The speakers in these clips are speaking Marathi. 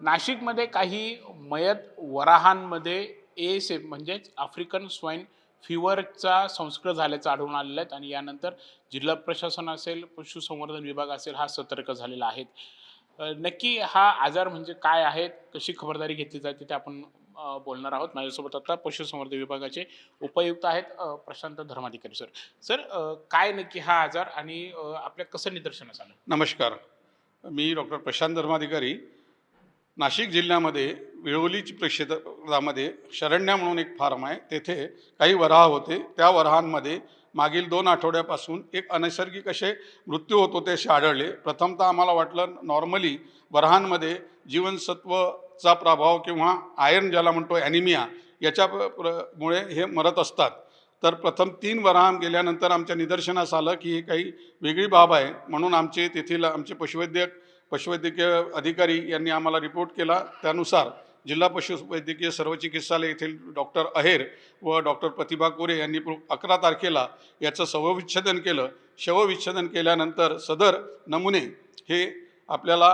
नाशिकमध्ये काही मयत वराहांमध्ये ए से म्हणजेच आफ्रिकन स्वाईन फिवरचा संस्कृत झाल्याचं आढळून आलेलं आहे. आणि यानंतर जिल्हा प्रशासन असेल पशुसंवर्धन विभाग असेल हा सतर्क झालेला आहे. नक्की हा आजार म्हणजे काय आहे कशी खबरदारी घेतली जाते ते आपण बोलणार आहोत. माझ्यासोबत आता पशुसंवर्धन विभागाचे उपायुक्त आहेत प्रशांत धर्माधिकारी सर. सर काय नक्की हा आजार आणि आपल्या कसं निदर्शनास आलं? नमस्कार. मी डॉक्टर प्रशांत धर्माधिकारी. नाशिक जिल्ह्यामध्ये विळवलीची क्षेत्रामध्ये शरण्या म्हणून एक फार्म आहे. तेथे काही वराह होते. त्या वराहांमध्ये मागील दोन आठवड्यापासून एक अनैसर्गिक असे मृत्यू होत होते असे आढळले. प्रथमतः आम्हाला वाटलं नॉर्मली वराहांमध्ये जीवनसत्वचा प्रभाव किंवा आयर्न ज्याला म्हणतो ॲनिमिया याच्या प्र- मुळे हे मरत असतात. तर प्रथम तीन वराह गेल्यानंतर आमच्या निदर्शनास आलं की ही काही वेगळी बाब आहे. म्हणून आमचे तेथील आमचे पशुवैद्यक पशुवैद्यकीय अधिकारी यांनी आम्हाला रिपोर्ट केला. त्यानुसार जिल्हा पशुवैद्यकीय सर्व चिकित्सालय येथील डॉक्टर अहेर व डॉक्टर प्रतिभा कोरे यांनी अकरा तारखेला याचं शवविच्छेदन केलं. शवविच्छेदन केल्यानंतर सदर नमुने हे आपल्याला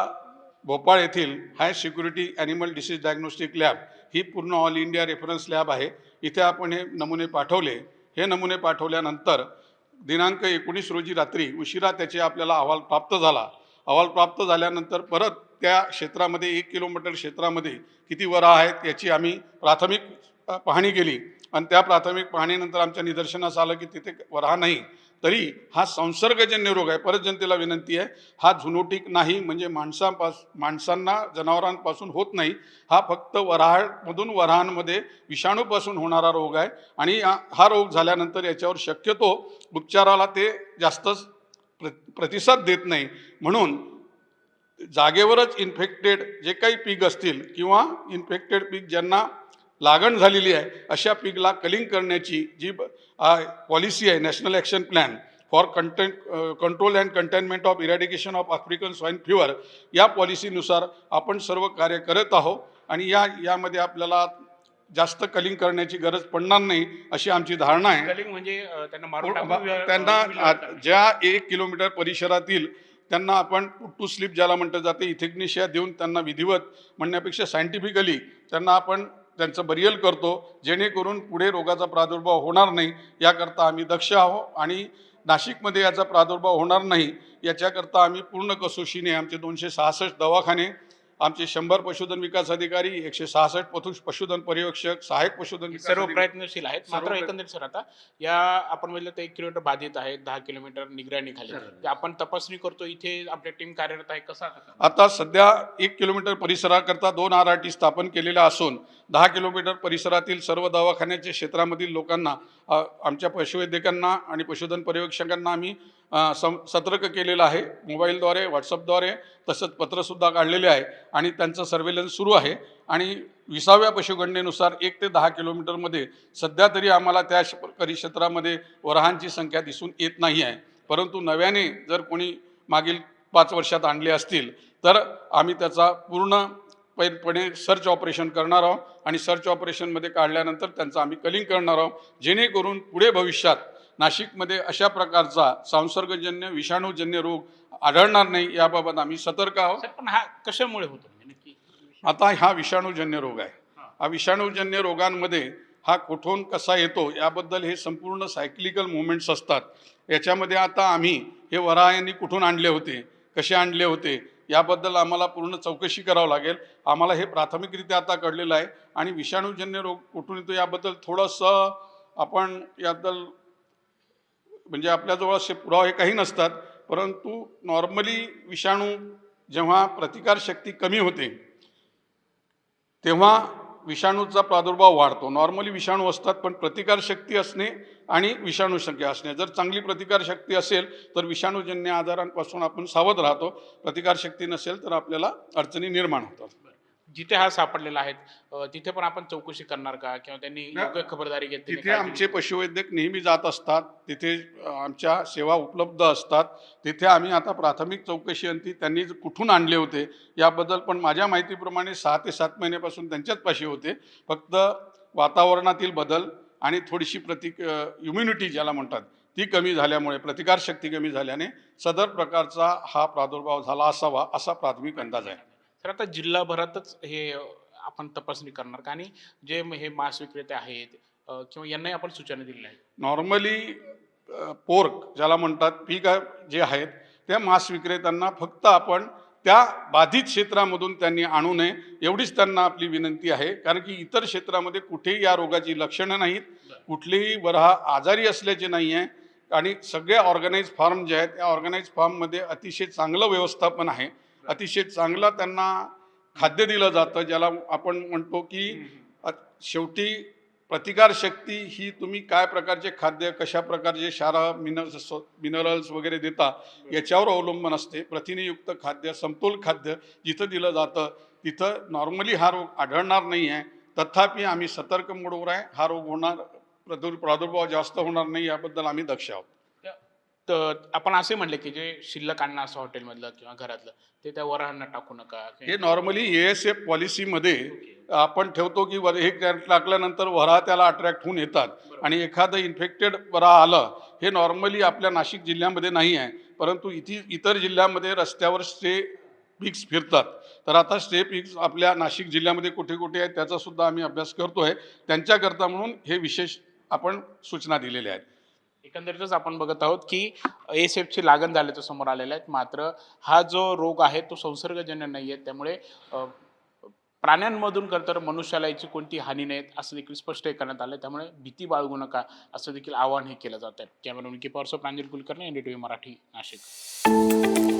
भोपाळ येथील high security animal disease diagnostic lab ही पूर्ण ऑल इंडिया रेफरन्स लॅब आहे. इथे आपण हे नमुने पाठवले. हे नमुने पाठवल्यानंतर दिनांक एकोणीस रोजी रात्री उशिरा त्याचे आपल्याला अहवाल प्राप्त झाला. अहवाल प्राप्त झाल्यानंतर परत त्या क्षेत्रामध्ये एक किलोमीटर क्षेत्रामध्ये किती वरा आहेत याची आम्ही प्राथमिक पाहणी केली. आणि त्या प्राथमिक पाहणीनंतर आमच्या निदर्शनास आलं की तिथे वराह नाही. तरी हा संसर्गजन्य रोग आहे. परत जनतेला विनंती आहे हा झुनोटिक नाही म्हणजे माणसांपास माणसांना जनावरांपासून होत नाही. हा फक्त वराहामधून वराहांमध्ये विषाणूपासून होणारा रोग आहे. आणि हा रोग झाल्यानंतर याच्यावर शक्यतो उपचाराला ते जास्तच प्र प्रतिसाद देत नाही. म्हणून जागेवरच इन्फेक्टेड जे काही पीक असतील किंवा इन्फेक्टेड पीक ज्यांना लागण झालेली आहे अशा पीकला कलिंग करण्याची जी पॉलिसी आहे national action plan for content control and containment of eradication of African swine fever या पॉलिसीनुसार आपण सर्व कार्य करत आहोत. आणि या यामध्ये आपल्याला जास्त कलिंग करण्याची गरज पडणार नाही अशी आमची धारणा आहे कलिंग म्हणजे अ, त्यांना मारून टाकून वे- त्यांना विल्हेवाट आ- करावी. ज्या एक किलोमीटर परिसरातील त्यांना आपण टू स्लिप ज्याला म्हटलं जाते इथेग्निशिया देऊन त्यांना विधिवत म्हणण्यापेक्षा सायंटिफिकली त्यांना आपण त्यांचं बरियल करतो जेणेकरून पुढे रोगाचा प्रादुर्भाव होणार नाही याकरता आम्ही दक्ष आहोत आणि नाशिकमध्ये याचा प्रादुर्भाव होणार नाही याच्याकरता आम्ही पूर्ण कसोशीने आमचे दोनशे सहासष्ट दवाखाने आमचे शंभर पशुधन विकास अधिकारी एकशे सहासष्ट पशु पशुधन पर्यवेक्षक सहाय्यक पशुधन सर्व प्रयत्नशील आहेत. मात्र एकंदरीत सर आता या आपण म्हणलं तर एक किलोमीटर बाधित आहेत दहा किलोमीटर निगराणी खाली आपण तपासणी करतो इथे आपल्या टीम कार्यरत आहे कसा आता सध्या एक किलोमीटर परिसराकरता दोन आर आर टी स्थापन केलेल्या असून दहा किलोमीटर परिसरातील सर्व दवाखान्याच्या क्षेत्रामधील लोकांना आमच्या पशुवैद्यकांना आणि पशुधन पर्यवेक्षकांना आम्ही सं सतर्क केलेलं आहे. मोबाईलद्वारे व्हॉट्सअपद्वारे तसंच पत्रसुद्धा काढलेले आहे आणि त्यांचं सर्वेलन्स सुरू आहे. आणि विसाव्या पशुगणनेनुसार एक ते दहा किलोमीटरमध्ये सध्या तरी आम्हाला त्या परिक्षेत्रामध्ये वराहांची संख्या दिसून येत नाही आहे. परंतु नव्याने जर कोणी मागील पाच वर्षात आणले असतील तर आम्ही त्याचा पूर्ण पैपणे सर्च ऑपरेशन करणार आहोत. आणि सर्च ऑपरेशनमध्ये काढल्यानंतर त्यांचं आम्ही कलिंग करणार आहोत. जेणेकरून पुढे भविष्यात नाशिकमध्ये अशा प्रकारचा संसर्गजन्य विषाणूजन्य रोग आढळणार नाही याबाबत आम्ही सतर्क आहोत. पण हा कशामुळे होतो? म्हणजे नक्की आता हा विषाणूजन्य रोग आहे. हा. विषाणूजन्य रोगांमध्ये हा कुठून कसा येतो याबद्दल हे संपूर्ण सायक्लिकल मुवमेंट्स असतात. याच्यामध्ये आता आम्ही हे वराह यांनी कुठून आणले होते कसे आणले होते याबद्दल आम्हाला पूर्ण चौकशी करावं लागेल. आम्हाला हे प्राथमिकरित्या आता कळलेलं आहे. आणि विषाणूजन्य रोग कुठून येतो याबद्दल थोडंसं आपण याबद्दल म्हणजे आपल्याजवळ असे पुरावे काही नसतात परंतु नॉर्मली विषाणू जेव्हा प्रतिकारशक्ती कमी होते तेव्हा विषाणूचा प्रादुर्भाव वाढतो. नॉर्मली विषाणू असतात पण प्रतिकारशक्ती असणे आणि विषाणू संख्या असणे. जर चांगली प्रतिकारशक्ती असेल तर विषाणूजन्य आजारांपासून आपण सावध राहतो. प्रतिकारशक्ती नसेल तर आपल्याला अडचणी निर्माण होतात. जिथे हा सापडलेला आहे तिथे पण आपण चौकशी करणार का? किंवा त्यांनी योग्य खबरदारी घेतली तिथे आमचे पशुवैद्यक नेहमी जात असतात. तिथे आमच्या सेवा उपलब्ध असतात. तिथे आम्ही आता प्राथमिक चौकशी अंती त्यांनी कुठून आणले होते याबद्दल पण माझ्या माहितीप्रमाणे सहा ते सात महिन्यापासून त्यांच्याच पाशी होते. फक्त वातावरणातील बदल आणि थोडीशी प्रतिक इम्युनिटी ज्याला म्हणतात ती कमी झाल्यामुळे प्रतिकारशक्ती कमी झाल्याने सदर प्रकारचा हा प्रादुर्भाव झाला असावा असा प्राथमिक अंदाज आहे. तर आता जिल्हाभरातच हे आपण तपासणी करणार का? आणि जे हे मांस विक्रेते आहेत किंवा यांनाही आपण सूचना दिलेल्या आहेत. नॉर्मली पोर्क ज्याला म्हणतात पीक जे आहेत त्या मांस विक्रेत्यांना फक्त आपण त्या बाधित क्षेत्रामधून त्यांनी आणू नये एवढीच त्यांना आपली विनंती आहे. कारण की इतर क्षेत्रामध्ये कुठेही या रोगाची लक्षणं नाहीत कुठलीही वरहा आजारी असल्याचे नाही आहे आणि सगळे ऑर्गनाईज फार्म जे आहेत त्या ऑर्गनाईज फार्ममध्ये अतिशय चांगलं व्यवस्थापन आहे. अतिशय चांगलं त्यांना खाद्य दिलं जातं ज्याला आपण म्हणतो की शेवटी प्रतिकारशक्ती ही तुम्ही काय प्रकारचे खाद्य कशा प्रकारचे क्षार मिनरल्स मिनरल्स वगैरे देता याच्यावर अवलंबून असते. प्रथिनेयुक्त खाद्य समतोल खाद्य जिथं दिलं जातं तिथं नॉर्मली हा रोग आढळणार नाही आहे. तथापि आम्ही सतर्क मोडवर आहे. हा रोग होणार प्रादुर प्रादुर्भाव जास्त होणार नाही याबद्दल आम्ही दक्ष आहोत. तर आपण असे म्हणले की जे शिल्लक अन्न असं हॉटेलमधलं किंवा घरातलं ते त्या वराहांना टाकू नका. हे नॉर्मली ए एस एफ पॉलिसीमध्ये आपण ठेवतो की वर हे टाकल्यानंतर वरा त्याला अट्रॅक्ट होऊन येतात. आणि एखादं इन्फेक्टेड वरा आलं हे नॉर्मली आपल्या नाशिक जिल्ह्यामध्ये नाही आहे. परंतु इथे इतर जिल्ह्यामध्ये रस्त्यावर स्टे पिक्स फिरतात. तर आता स्टे पिक्स आपल्या नाशिक जिल्ह्यामध्ये कुठे कुठे आहेत त्याचा सुद्धा आम्ही अभ्यास करतोय. त्यांच्याकरता म्हणून हे विशेष आपण सूचना दिलेल्या आहेत. एकंदरीतच आपण बघत आहोत की एसेफची लागण झाल्याचं समोर आलेलं आहे. मात्र हा जो रोग आहे तो संसर्गजन्य नाही आहे. त्यामुळे प्राण्यांमधून कर तर मनुष्याला याची कोणती हानी नाही असं देखील स्पष्ट करण्यात आलं त्यामुळे भीती बाळगू नका असं देखील आवाहन हे केलं जात आहे. कॅमेरा निकी पर्सो Pranjal Kulkarni N D T V Marathi Nashik.